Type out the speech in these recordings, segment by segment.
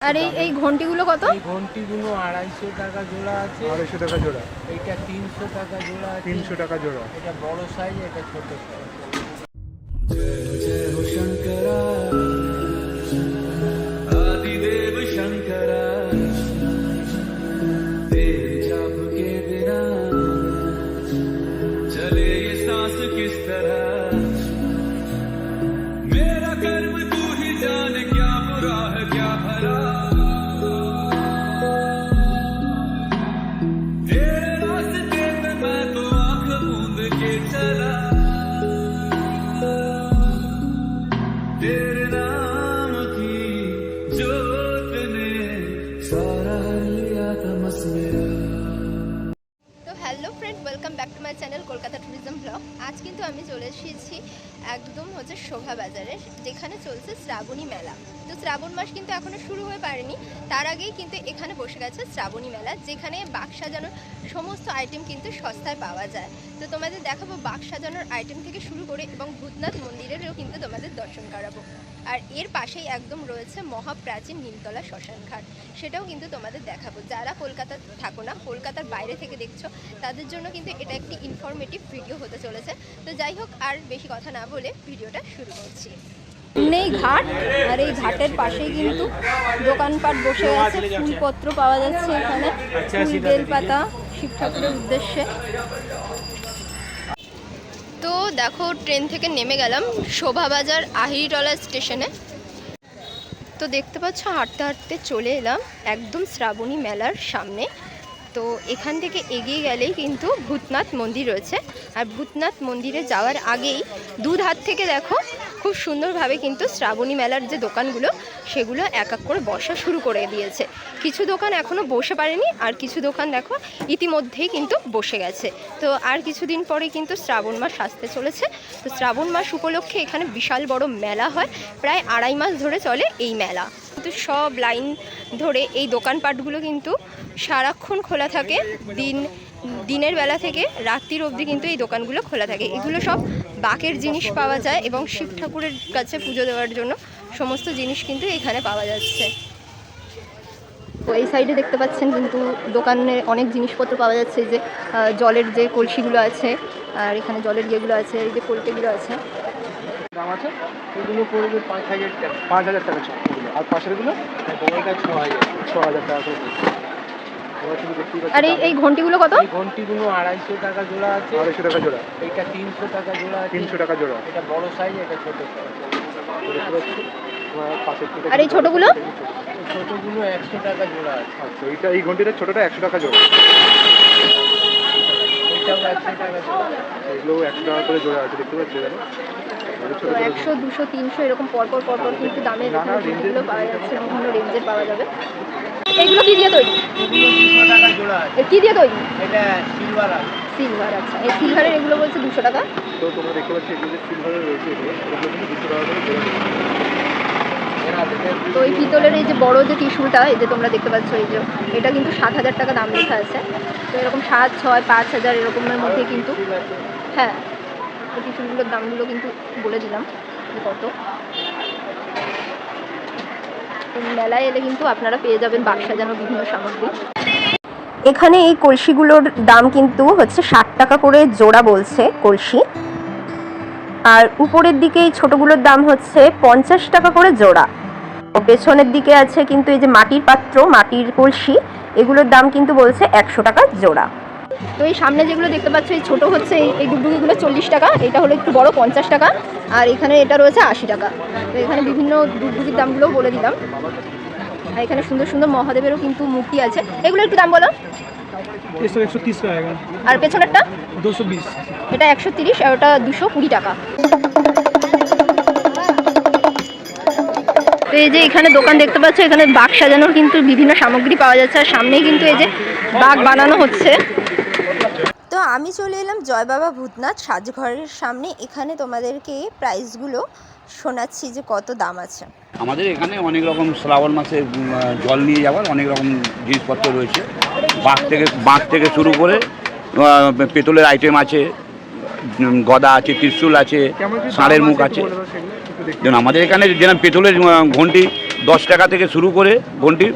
আর এই এই ঘন্টিগুলো কত? এই ঘন্টিগুলো আড়াইশো টাকা জোড়া আছে। আড়াইশো টাকা জোড়া। এইটা তিনশো টাকা জোড়া তিনশো টাকা জোড়া। এটা বড় সাইজ এটা ছোট সাইজ একদম হচ্ছে শোভা বাজারে, যেখানে চলছে শ্রাবণী মেলা। তো শ্রাবণ মাস কিন্তু এখনও শুরু হয়ে পারেনি, তার আগেই কিন্তু এখানে বসে গেছে শ্রাবণী মেলা, যেখানে বাক্সা যেন সমস্ত আইটেম কিন্তু সস্তায় পাওয়া যায়। তো তোমাদের দেখাবো বাক্স সাজানোর আইটেম থেকে শুরু করে এবং ভূতনাথ মন্দিরেরও কিন্তু তোমাদের দর্শন করাবো। আর এর পাশেই একদম রয়েছে মহাপ্রাচীন নিমতলা শ্মশান ঘাট। সেটাও কিন্তু তোমাদের দেখাবো। যারা কলকাতা থাকো না কলকাতার বাইরে থেকে দেখছ তাদের জন্য কিন্তু এটা একটি ইনফরমেটিভ ভিডিও হতে চলেছে। তো যাই হোক আর বেশি কথা না বলে ভিডিওটা শুরু করছি। নেই ঘাট আর এই ঘাটের পাশেই কিন্তু দোকানপাট বসে আছে। ফুলপত্র পাওয়া যাচ্ছে এখানে। বেলপাতা শিব ঠাকুরের উদ্দেশ্যে। দেখো, ট্রেন থেকে নেমে গেলাম শোভাবাজার আহিরিটলা স্টেশনে। তো দেখতে পাচ্ছ, হাঁটতে হাঁটতে চলে এলাম একদম শ্রাবণী মেলার সামনে। তো এখান থেকে এগিয়ে গেলেই কিন্তু ভূতনাথ মন্দির রয়েছে। আর ভূতনাথ মন্দিরে যাওয়ার আগেই দুধ হাত থেকে দেখো খুব সুন্দরভাবে কিন্তু শ্রাবণী মেলার যে দোকানগুলো, সেগুলো এক এক করে বসা শুরু করে দিয়েছে। কিছু দোকান এখনও বসে পারেনি, আর কিছু দোকান দেখো ইতিমধ্যেই কিন্তু বসে গেছে। তো আর কিছুদিন পরে কিন্তু শ্রাবণ মাস আসতে চলেছে। তো শ্রাবণ মাস উপলক্ষে এখানে বিশাল বড় মেলা হয়। প্রায় আড়াই মাস ধরে চলে এই মেলা। কিন্তু সব লাইন ধরে এই দোকানপাটগুলো কিন্তু সারাক্ষণ খোলা থাকে। দিন দিনের বেলা থেকে রাত্রির অবধি কিন্তু এই দোকানগুলো খোলা থাকে। এগুলো সব বাকের জিনিস পাওয়া যায় এবং শিব ঠাকুরের কাছে পুজো দেওয়ার জন্য সমস্ত জিনিস কিন্তু এখানে পাওয়া যাচ্ছে। তো এই সাইডে দেখতে পাচ্ছেন কিন্তু দোকানে অনেক জিনিসপত্র পাওয়া যাচ্ছে যে জলের যে কলসিগুলো আছে আর এখানে জলের ইয়েগুলো আছে এই যে কলকেগুলো আছে। দাম আছে? এগুলো পড়বে পাঁচ হাজার টাকা। পাঁচ হাজার টাকা আর পাশেরগুলো বড়টা ছ হাজার ছ হাজার টাকা করে পড়ছে। এবার তুমি দেখতেই পাচ্ছ আর এই এই ঘন্টিগুলো কত? এই ঘন্টিগুলো আড়াইশো টাকা জোড়া আছে। আড়াইশো টাকা জোড়া। এইটা তিনশো টাকা জোড়া তিনশো টাকা জোড়া। এটা বড় সাইজ এটা ছোট আর এই ছোটগুলো? ছোটগুলো একশো টাকা জোড়া আছে। আচ্ছা এইটা এই ঘন্টিটা ছোটোটা একশো টাকা জোড়া। এগুলো একশো টাকা করে জোড়া আছে দেখতে পাচ্ছি একশো দুশো তিনশো এরকম পরপর পরপর কিন্তু দামের এখানে পাওয়া যাচ্ছে বিভিন্ন রেঞ্জের পাওয়া যাবে। এগুলো কি দিয়ে তৈরি? কি দিয়ে তৈরি? এটা সিলভার সিলভার আচ্ছা। এই সিলভারের এগুলো বলছে দুশো টাকা? তো তোমরা দেখতে পাচ্ছি এগুলো সিলভারের রয়েছে এগুলো এগুলো দুশো টাকা করে জোড়া এরা দেখেন তো এই পিতলের এই যে বড় যে ত্রিশুলটা এই যে তোমরা দেখতে পাচ্ছ এই যে এটা কিন্তু সাত হাজার টাকা দাম লেখা আছে। তো এরকম সাত ছয় পাঁচ হাজার এরকমের মধ্যে কিন্তু হ্যাঁ এই ত্রিশুলগুলোর দামগুলো কিন্তু বলে দিলাম কত। মেলায় এলে কিন্তু আপনারা পেয়ে যাবেন বাক্স সাজানোর বিভিন্ন সামগ্রী। এখানে এই কলসিগুলোর দাম কিন্তু হচ্ছে ষাট টাকা করে জোড়া বলছে কলসি। আর উপরের দিকে এই ছোটগুলোর দাম হচ্ছে পঞ্চাশ টাকা করে জোড়া। পেছনের দিকে আছে কিন্তু এই যে মাটির পাত্র, মাটির কলসি, এগুলোর দাম কিন্তু বলছে একশো টাকা জোড়া। তো এই সামনে যেগুলো দেখতে পাচ্ছ এই ছোটো হচ্ছে এই ডুবডুগিগুলো চল্লিশ টাকা এটা হলো একটু বড় পঞ্চাশ টাকা আর এখানে এটা রয়েছে আশি টাকা। তো এখানে বিভিন্ন ডুবডুগির দামগুলোও বলে দিলাম। আর এখানে সুন্দর সুন্দর মহাদেবেরও কিন্তু মূর্তি আছে। এগুলো একটু দাম বলো। আর পেছনেরটা? দুশো বিশ। এটা একশো তিরিশ আর ওটা দুশো কুড়ি টাকা। তো এই যে এখানে দোকান দেখতে পাচ্ছ এখানে বাঘ সাজানোর কিন্তু বিভিন্ন সামগ্রী পাওয়া যাচ্ছে। আর সামনেই কিন্তু এই যে বাঘ বানানো হচ্ছে। আমি চলে এলাম জয় বাবা ভূতনাথ সাজঘরের সামনে। এখানে তোমাদেরকে প্রাইসগুলো শোনাচ্ছি যে কত দাম আছে। আমাদের এখানে অনেক রকম শ্রাবণ মাসে জল নিয়ে যাওয়ার অনেক রকম জিনিসপত্র রয়েছে। বাঁক থেকে বাঁক থেকে শুরু করে পেতলের আইটেম আছে গদা আছে ত্রিশূল আছে ষাঁড়ের মুখ আছে। যেমন আমাদের এখানে যেরকম পেতলের ঘন্টি দশ টাকা থেকে শুরু করে ঘন্টি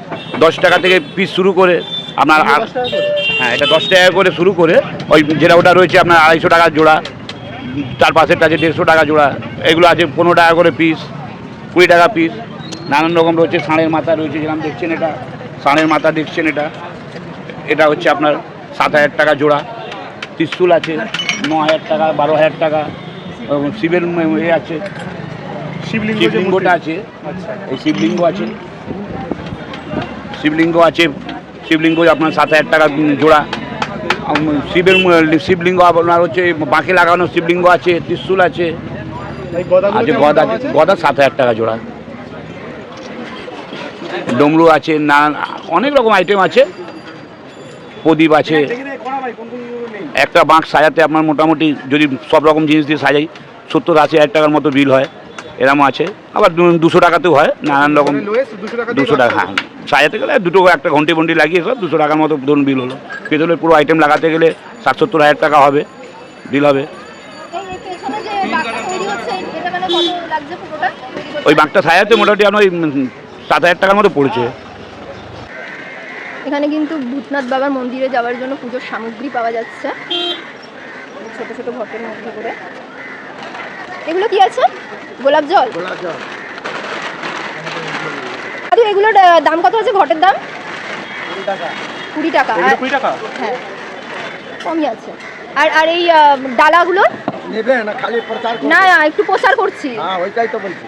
দশ টাকা থেকে পিস শুরু করে আপনার হ্যাঁ এটা দশ টাকা করে শুরু করে। ওই যেটা ওটা রয়েছে আপনার আড়াইশো টাকা জোড়া তার পাশেরটা আছে দেড়শো টাকা জোড়া। এগুলো আছে পনেরো টাকা করে পিস কুড়ি টাকা পিস নানান রকম রয়েছে ষাঁড়ের মাথা রয়েছে যেরকম দেখছেন এটা। ষাঁড়ের মাথা দেখছেন এটা। এটা হচ্ছে আপনার সাত হাজার টাকা জোড়া। ত্রিশুল আছে ন হাজার টাকা বারো হাজার টাকা। এবং শিবের এ আছে। শিবলিঙ্গটা আছে। আচ্ছা। এই শিবলিঙ্গ আছে। শিবলিঙ্গ আছে শিবলিঙ্গ আপনার সাত হাজার টাকা জোড়া। শিবের শিবলিঙ্গ আপনার হচ্ছে বাঁকে লাগানো শিবলিঙ্গ আছে ত্রিশুল আছে। আছে গদা গদা সাত হাজার টাকা জোড়া। ডমরু আছে নানান অনেক রকম আইটেম আছে। প্রদীপ আছে? একটা বাঁক সাজাতে আপনার মোটামুটি যদি সব রকম জিনিস দিয়ে সাজাই সত্তর আশি হাজার টাকার মতো বিল হয়। এরম আছে। আবার দু- দুশো টাকাতেও হয় নানান রকম lowest 200 টাকা দিয়ে দুশো টাকা হ্যাঁ। সাজাতে গেলে দুটো একটা ঘন্টি ফন্টি লাগিয়ে সব দুশো টাকার মতো ধরুন বিল হলো। পেতলের পুরো আইটেম লাগাতে গেলে ষাট সত্তর হাজার টাকা হবে বিল হবে। মানে? ওই বাঁকটা সাজাতে মোটামুটি আপনার ওই সাত হাজার টাকার মতো পড়েছে। এখানে কিন্তু ভূতনাথ বাবার মন্দিরে যাওয়ার জন্য পুজোর সামগ্রী পাওয়া যাচ্ছে। ছোট ছোট ঘটের মধ্যে করে। এগুলো কি আছে? গোলাপ জল? দাদু এগুলোর দাম কত আছে ঘটের দাম? কুড়ি টাকা। আর- কুড়ি টাকা? হ্যাঁ। কমই আছে। আর আর এই ডালাগুলো? নেবে না খালি প্রচার না না, একটু প্রচার করছি। হ্যাঁ ওইটাই তো বলছি।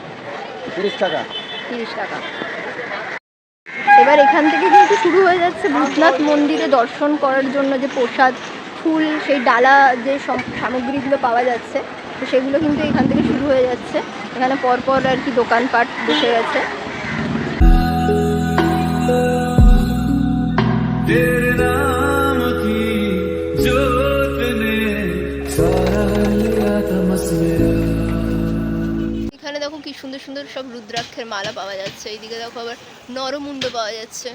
তিরিশ টাকা। তিরিশ টাকা। এবার এখান থেকে কিন্তু শুরু হয়ে যাচ্ছে ভূতনাথ মন্দিরে দর্শন করার জন্য যে প্রসাদ ফুল সেই ডালা যে সম- সামগ্রীগুলো পাওয়া যাচ্ছে। তো সেগুলো কিন্তু এখান থেকে শুরু হয়ে যাচ্ছে। এখানে পরপর আর কি দোকানপাট বসে গেছে এখানে দেখো কি সুন্দর সুন্দর সব রুদ্রাক্ষের মালা পাওয়া যাচ্ছে। এইদিকে দেখো আবার নরমুন্ড পাওয়া যাচ্ছে।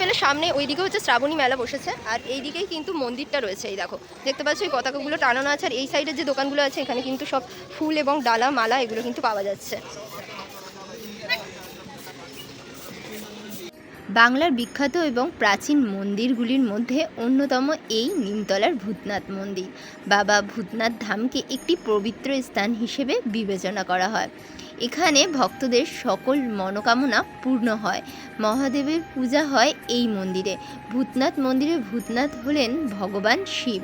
পেলে সামনে ওইদিকে হচ্ছে শ্রাবণী মেলা বসেছে, আর এইদিকেই কিন্তু মন্দিরটা রয়েছে, এই দেখো। দেখতে পাচ্ছ এই পতাকাগুলো টানানো আছে, আর এই সাইডের যে দোকানগুলো আছে, এখানে কিন্তু সব ফুল এবং ডালা, মালা, এগুলো কিন্তু পাওয়া যাচ্ছে। বাংলার বিখ্যাত এবং প্রাচীন মন্দিরগুলির মধ্যে অন্যতম এই নিমতলার ভূতনাথ মন্দির। বাবা ভূতনাথ ধামকে একটি পবিত্র স্থান হিসেবে বিবেচনা করা হয়। এখানে ভক্তদের সকল মনোকামনা পূর্ণ হয়। মহাদেবের পূজা হয় এই মন্দিরে। ভূতনাথ মন্দিরে ভূতনাথ হলেন ভগবান শিব।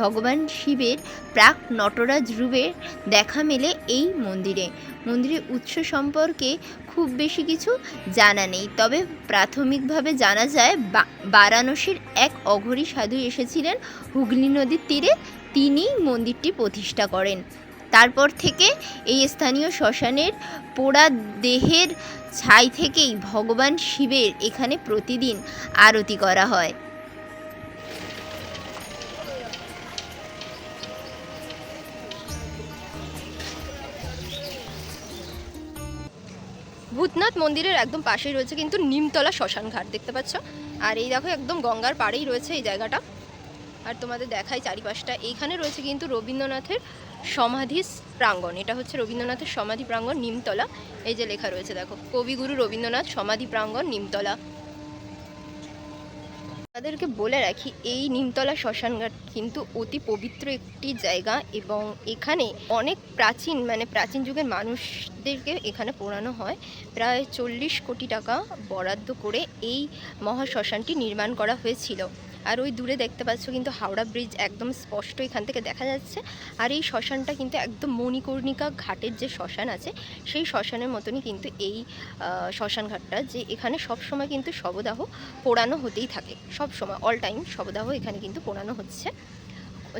ভগবান শিবের প্রাক নটরাজ রূপের দেখা মেলে এই মন্দিরে। মন্দিরের উৎস সম্পর্কে খুব বেশি কিছু জানা নেই, তবে প্রাথমিকভাবে জানা যায় বারাণসীর এক অঘরী সাধু এসেছিলেন হুগলি নদীর তীরে। তিনিই মন্দিরটি প্রতিষ্ঠা করেন। তারপর থেকে এই স্থানীয় শ্মশানের পোড়া দেহের ছাই থেকেই ভগবান শিবের এখানে প্রতিদিন আরতি করা হয়। ভূতনাথ মন্দিরের একদম পাশেই রয়েছে কিন্তু নিমতলা শ্মশান ঘাট দেখতে পাচ্ছ? আর এই দেখো, একদম গঙ্গার পাড়েই রয়েছে এই জায়গাটা। আর তোমাদের দেখাই চারিপাশটা। এইখানে রয়েছে কিন্তু রবীন্দ্রনাথের সমাধি প্রাঙ্গণ। এটা হচ্ছে রবীন্দ্রনাথের সমাধি প্রাঙ্গণ নিমতলা। এই যে লেখা রয়েছে, দেখো, কবিগুরু রবীন্দ্রনাথ সমাধি প্রাঙ্গণ নিমতলা। তাদেরকে বলে রাখি, এই নিমতলা শ্মশানঘাট কিন্তু অতি পবিত্র একটি জায়গা এবং এখানে অনেক প্রাচীন মানে প্রাচীন যুগের মানুষদেরকে এখানে পোড়ানো হয়। প্রায় চল্লিশ কোটি টাকা বরাদ্দ করে এই মহা শ্মশানটি নির্মাণ করা হয়েছিল। আর ওই দূরে দেখতে পাচ্ছ কিন্তু হাওড়া ব্রিজ একদম স্পষ্ট এখান থেকে দেখা যাচ্ছে। আর এই শ্মশানটা কিন্তু একদম মণিকর্ণিকা ঘাটের যে শ্মশান আছে, সেই শ্মশানের মতনই কিন্তু এই শ্মশান ঘাটটা যে এখানে সব সময় কিন্তু শবদাহ পোড়ানো হতেই থাকে। সব সময় অল টাইম শবদাহ এখানে কিন্তু পোড়ানো হচ্ছে।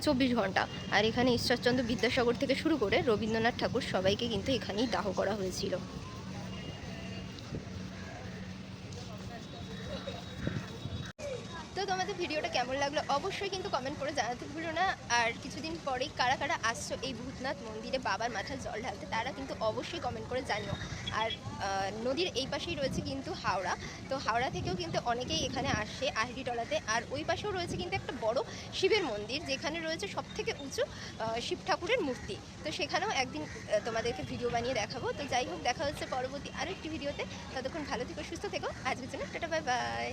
চব্বিশ ঘণ্টা। আর এখানে ঈশ্বরচন্দ্র বিদ্যাসাগর থেকে শুরু করে রবীন্দ্রনাথ ঠাকুর সবাইকে কিন্তু এখানেই দাহ করা হয়েছিল। তোমাদের ভিডিওটা কেমন লাগল অবশ্যই কিন্তু কমেন্ট করে জানাতে ভুলো না। আর কিছুদিন পরেই কারা কারা আসছো এই ভূতনাথ মন্দিরে বাবার মাথায় জল ঢালতে, তারা কিন্তু অবশ্যই কমেন্ট করে জানিও। আর নদীর এই পাশেই রয়েছে কিন্তু হাওড়া। তো হাওড়া থেকেও কিন্তু অনেকেই এখানে আসে আহিরিটলাতে আর ওই পাশেও রয়েছে কিন্তু একটা বড় শিবের মন্দির, যেখানে রয়েছে সব থেকে উঁচু শিব ঠাকুরের মূর্তি। তো সেখানেও একদিন তোমাদেরকে ভিডিও বানিয়ে দেখাবো। তো যাই হোক, দেখা হচ্ছে পরবর্তী আরেকটি ভিডিওতে। ততক্ষণ ভালো থেকো, সুস্থ থেকো। আজকের জন্য টাটা, বাই বাই।